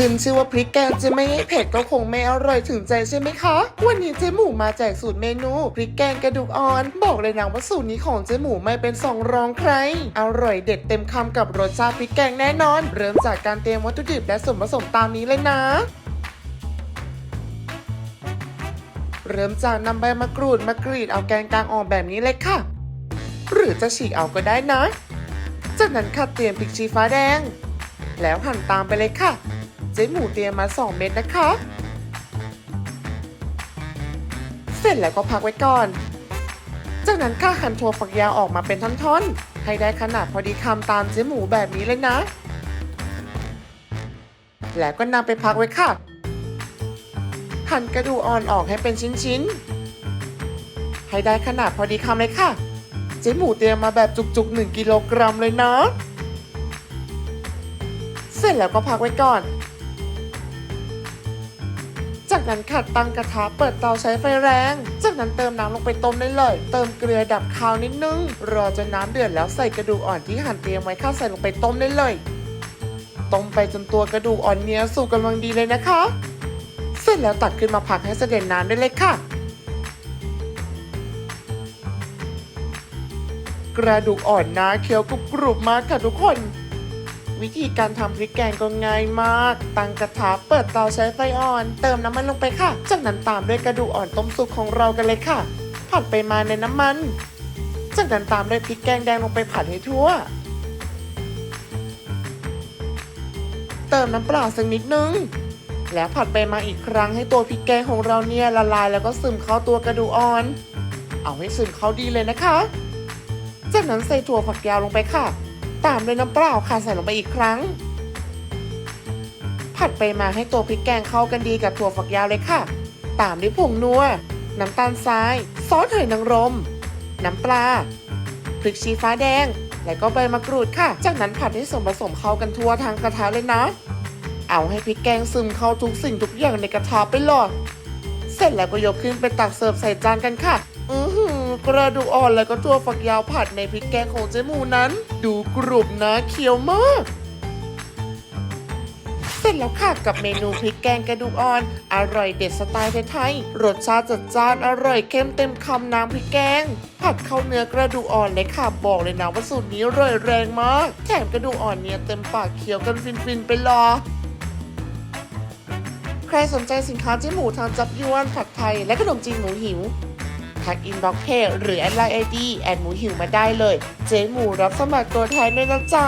ขึ้นชื่อว่าพริกแกงจะไม่ให้เผ็ดก็คงไม่อร่อยถึงใจใช่ไหมคะ วันนี้เจ๊หมูมาแจกสูตรเมนูพริกแกงกระดูกอ่อน บอกเลยนะว่าสูตรนี้ของเจ๊หมูไม่เป็นสองรองใคร อร่อยเด็ดเต็มคำกับรสชาติพริกแกงแน่นอน เริ่มจากการเตรียมวัตถุดิบและส่วนผสมตามนี้เลยนะเริ่มจากนำใบมะกรูดมากรีดเอาแกงกลางออกแบบนี้เลยค่ะ หรือจะฉีกเอาก็ได้นะ จากนั้นค่ะเตรียมพริกชี้ฟ้าแดง แล้วหั่นตามไปเลยค่ะ เจ๊หมูเตรียมมา 2 เม็ดนะคะ เสร็จแล้วก็พักไว้ก่อน จากนั้นค่ะหั่นถั่วฝักยาวออกมาเป็นท่อนๆ ให้ได้ขนาดพอดีคำตามเจ๊หมูแบบนี้เลยนะ แล้วก็นำไปพักไว้ค่ะ หั่นกระดูกอ่อนออกให้เป็นชิ้นๆ ให้ได้ขนาดพอดีคำเลยค่ะ เจ๊หมูเตรียมมาแบบจุกๆ 1 กิโลกรัมเลยนะเสร็จแล้วก็พักไว้ก่อน จากนั้นขัดตั้งกระทะเปิดเตาใช้ไฟแรง จากนั้นเติมน้ำลงไปต้มได้เลย เติมเกลือดับคาวนิดนึง รอจนน้ำเดือดแล้วใส่กระดูกอ่อนที่หั่นเตรียมไว้เข้าใส่ลงไปต้มได้เลย ต้มไปจนตัวกระดูกอ่อนเนี้ยสุกกำลังดีเลยนะคะ เสร็จแล้วตักขึ้นมาผักให้เสด็จน้ำได้เลยค่ะกระดูกอ่อนนะเคี้ยวกรุบกรุบมากค่ะทุกคน วิธีการทำพริกแกงก็ง่ายมาก ตั้งกระทะเปิดเตาใช้ไฟอ่อน เติมน้ำมันลงไปค่ะ จากนั้นตามด้วยกระดูกอ่อนต้มสุกของเรากันเลยค่ะ ผัดไปมาในน้ำมัน จากนั้นตามด้วยพริกแกงแดงลงไปผัดให้ทั่ว เติมน้ำเปล่าสักนิดนึง แล้วผัดไปมาอีกครั้งให้ตัวพริกแกงของเราเนี่ยละลายแล้วก็ซึมเข้าตัวกระดูกอ่อน เอาให้ซึมเข้าดีเลยนะคะ จากนั้นใส่ถั่วฝักยาวลงไปค่ะ ตามด้วยน้ำเปล่าค่ะใส่ลงไปอีกครั้ง ผัดไปมาให้ตัวพริกแกงเข้ากันดีกับถั่วฝักยาวเลยค่ะ ตามด้วยผงนัว น้ำตาลทราย ซอสหอยนางรม น้ำปลาพริกชี้ฟ้าแดง แล้วก็ใบมะกรูดค่ะ จากนั้นผัดให้ส่วนผสมเข้ากันทั่วทางกระทะเลยนะ เอาให้พริกแกงซึมเข้าทุกสิ่งทุกอย่างในกระทะไปเลยเสร็จแล้วก็ยกขึ้นไปตักเสิร์ฟใส่จานกันค่ะ อือหื กระดูกอ่อนแล้วก็ตัวฝักยาวผัดในพริกแกงของเจ๊หมูนั้น ดูกรุบนะเคี้ยวมาก เสร็จแล้วค่ะกับเมนูพริกแกงกระดูกอ่อน อร่อยเด็ดสไตล์ไทยๆรสชาติจัดจ้านอร่อยเข้มเต็มคำน้ำพริกแกงผัดเข้าเนื้อกระดูกอ่อนเลยค่ะบอกเลยนะว่าสูตรนี้อร่อยแรงมากแถมกระดูกอ่อนเนี่ยเต็มปากเคี้ยวกันฟินๆไปรอใครสนใจสินค้าเจ๊หมูทางจับยวนผัดไทยและขนมจีนหมูหิว ทักอินบ็อกเพจหรือแอดไลน์ไอดีแอดหมูหิวมาได้เลย เจ๊หมูรับสมัครตัวแทนด้วยนะจ๊ะ